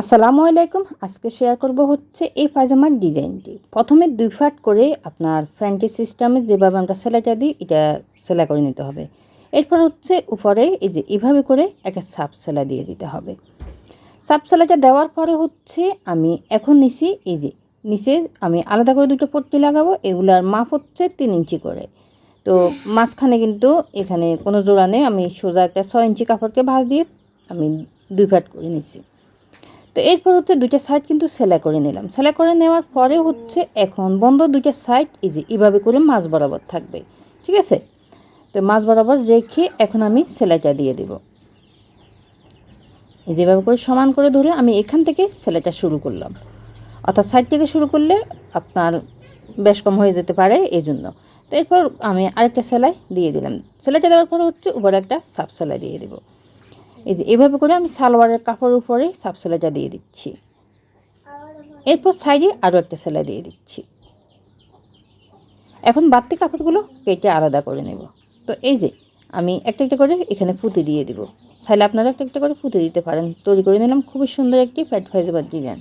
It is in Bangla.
আসসালামু আলাইকুম। আজকে শেয়ার করব হচ্ছে এই পায়জামার ডিজাইনটি। প্রথমে দুই ফাট করে আপনার ফ্যান্টি সিস্টেমে যেভাবে আমরা সেলাইটা দিই এটা সেলাই করে নিতে হবে। এরপর হচ্ছে উপরে এই যে এভাবে করে একটা সাপ সেলাই দিয়ে দিতে হবে। সাপ সেলাইটা দেওয়ার পরে হচ্ছে আমি এখন নিছি এই যে নিচে আমি আলাদা করে দুটো পট্টি লাগাবো, এগুলার মাপ হচ্ছে তিন ইঞ্চি করে। তো মাঝখানে কিন্তু এখানে কোনো জোড়া নেই, আমি সোজা একটা ছয় ইঞ্চি কাপড়কে ভাঁজ দিয়ে আমি দুই ফাট করে নিছি। তো এরপর হচ্ছে দুইটা সাইড কিন্তু সেলাই করে নিলাম। সেলাই করে নেওয়ার পরে হচ্ছে এখন বন্ধ দুইটা সাইড ইজি এভাবে করে মাছ বরাবর থাকবে। ঠিক আছে? তো মাছ বরাবর রেখে এখন আমি সেলাইটা দিয়ে দিব। যেভাবে করে সমান করে ধরে আমি এখান থেকে সেলাইটা শুরু করলাম। অর্থাৎ সাইড থেকে শুরু করলে আপনার বেশ কম হয়ে যেতে পারে এই জন্য তো এরপর আমি আরেকটা সেলাই দিয়ে দিলাম। সেলাইটা দেওয়ার পর হচ্ছে উপরে একটা সাব সেলাই দিয়ে দেবো। এই যে এভাবে করে আমি সালোয়ারের কাপড়ের উপরে সাব সেলাইটা দিয়ে দিচ্ছি। এরপর সাইডে আরও একটা সেলাই দিয়ে দিচ্ছি। এখন বাড়তি কাপড়গুলো কেটে আলাদা করে নেব। তো এই যে আমি একটা একটা করে এখানে পুঁতি দিয়ে দিব। সাইলে আপনারা একটা একটা করে পুঁতে দিতে পারেন। তৈরি করে নিলাম। খুবই সুন্দর একটি ফ্যাট ফাইজাবার ডিজাইন।